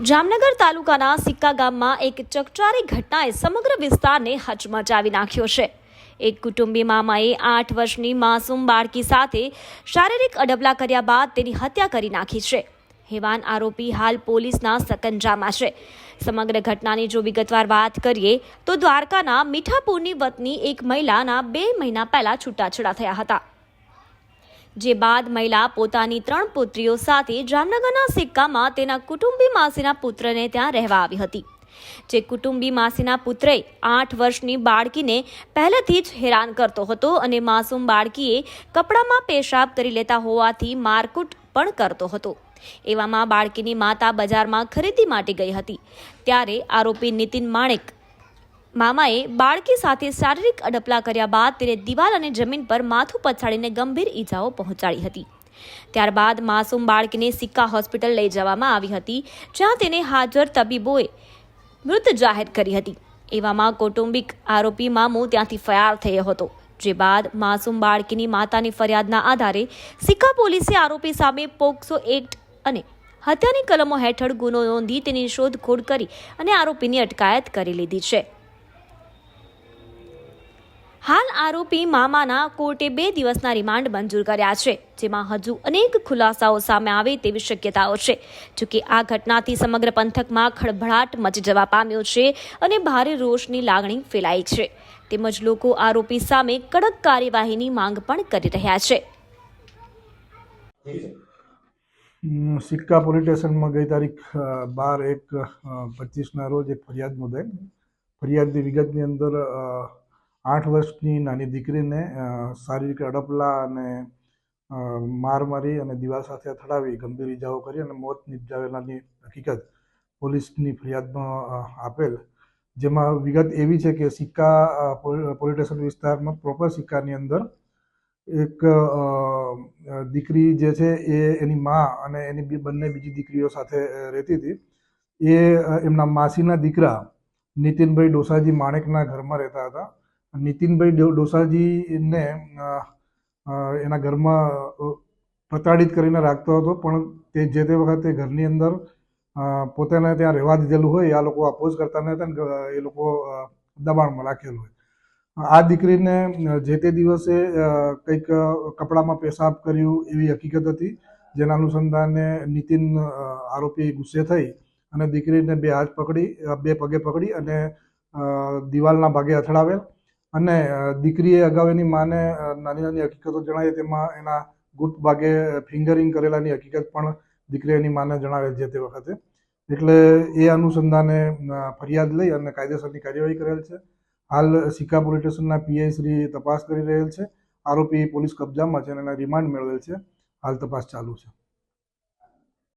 જામનગર તાલુકાના સિક્કા ગામમાં એક ચકચારી ઘટનાએ સમગ્ર વિસ્તારને હચમચાવી નાખ્યો છે. એક કુટુંબી મામાએ આઠ વર્ષની માસૂમ બાળકી સાથે શારીરિક અડબલા કર્યા બાદ તેની હત્યા કરી નાખી છે. હેવાન આરોપી હાલ પોલીસના સકંજામાં છે. સમગ્ર ઘટનાની જો વિગતવાર વાત કરીએ, તો દ્વારકાના મીઠાપુરની વતની એક મહિલાના બે મહિના પહેલા છૂટાછેડા થયા હતા. જે બાદ મહિલા પોતાની ત્રણ પુત્રીઓ સાથે જામનગરના સિક્કામાં તેના કુટુંબી માસીના પુત્રને ત્યાં રહેવા આવી હતી. જે કુટુંબી માસીના પુત્રએ આઠ વર્ષની બાળકીને પહેલેથી જ હેરાન કરતો હતો અને માસૂમ બાળકીએ કપડામાં પેશાબ કરી લેતા હોવાથી મારકૂટ પણ કરતો હતો. એવામાં બાળકીની માતા બજારમાં ખરીદી માટે ગઈ હતી. ત્યારે આરોપી નીતિન માણેક મામાએ બાળકી સાથે શારીરિક અડપલા કર્યા બાદ તેને દિવાલ અને જમીન પર માથું પછાડીને ગંભીર ઈજાઓ પહોંચાડી હતી. ત્યારબાદ માસૂમ બાળકીને સિક્કા હોસ્પિટલ લઈ જવામાં આવી હતી, જ્યાં તેને હાજર તબીબોએ મૃત જાહેર કરી હતી. એવામાં કૌટુંબિક આરોપી મામુ ત્યાંથી ફરાર થયો હતો, જે બાદ માસૂમ બાળકીની માતાની ફરિયાદના આધારે સિક્કા પોલીસે આરોપી સામે પોક્સો એક્ટ અને હત્યાની કલમો હેઠળ ગુનો નોંધી તેની શોધખોળ કરી અને આરોપીની અટકાયત કરી લીધી છે. હાલ આરોપી મામાના કોર્ટે બે દિવસના રિમાન્ડ મંજૂર કર્યા છે, જેમાં હજુ અનેક ખુલાસાઓ સામે આવે તેવી શક્યતાઓ છે. જોકે આ ઘટનાથી સમગ્ર પંથકમાં ખળભળાટ મચી જવા પામ્યો છે અને ભારે રોષની લાગણી ફેલાઈ છે. તેમજ લોકો આરોપી સામે કડક કાર્યવાહીની માંગ પણ કરી રહ્યા છે. સિક્કા પોલીસ સ્ટેશનમાં ગઈ તારીખ બાર એક પચીસના રોજ એક ફરિયાદ નોંધાઈ. ફરિયાદની વિગતની અંદર આઠ વર્ષની નાની દીકરીને શારીરિક અડપલા અને માર મારી અને દીવા સાથે અથડાવી ગંભીર ઇજાઓ કરી અને મોત નિપજાવેલાની હકીકત પોલીસની ફરિયાદમાં આપેલ. જેમાં વિગત એવી છે કે સિક્કા પોલીસ વિસ્તારમાં પ્રોપર સિક્કાની અંદર એક દીકરી જે છે એ એની મા અને એની બંને બીજી દીકરીઓ સાથે રહેતી હતી. એ એમના માસીના દીકરા નીતિનભાઈ ડોસાજી માણેકના ઘરમાં રહેતા હતા. નીતિનભાઈ ડોસાજીને એના ઘરમાં પ્રતાડિત કરીને રાખતો હતો, પણ તે જે તે વખતે ઘરની અંદર પોતાને ત્યાં રહેવા દીધેલું હોય, આ લોકો અપોઝ કરતા નહોતા ને એ લોકો દબાણમાં રાખેલું હોય. આ દીકરીને જે તે દિવસે કંઈક કપડામાં પેશાબ કર્યું એવી હકીકત હતી, જેના અનુસંધાને નીતિન આરોપી ગુસ્સે થઈ અને દીકરીને બે હાથ પકડી બે પગે પકડી અને દિવાલના ભાગે અથડાવેલ. અને દીકરીએ અગાઉ એની માને નાની નાની હકીકતો જણાવી તેમાં એના ગુપ્ત ભાગે ફિંગરિંગ કરેલાની હકીકત પણ દીકરી એની માને જણાવેલ છે તે વખતે. એટલે એ અનુસંધાને ફરિયાદ લઈ અને કાયદેસરની કાર્યવાહી કરેલ છે. હાલ સિક્કા પોલીસ સ્ટેશનના પીઆઈ શ્રી તપાસ કરી રહેલ છે. આરોપી પોલીસ કબજામાં છે અને એના રિમાન્ડ મેળવેલ છે. હાલ તપાસ ચાલુ છે.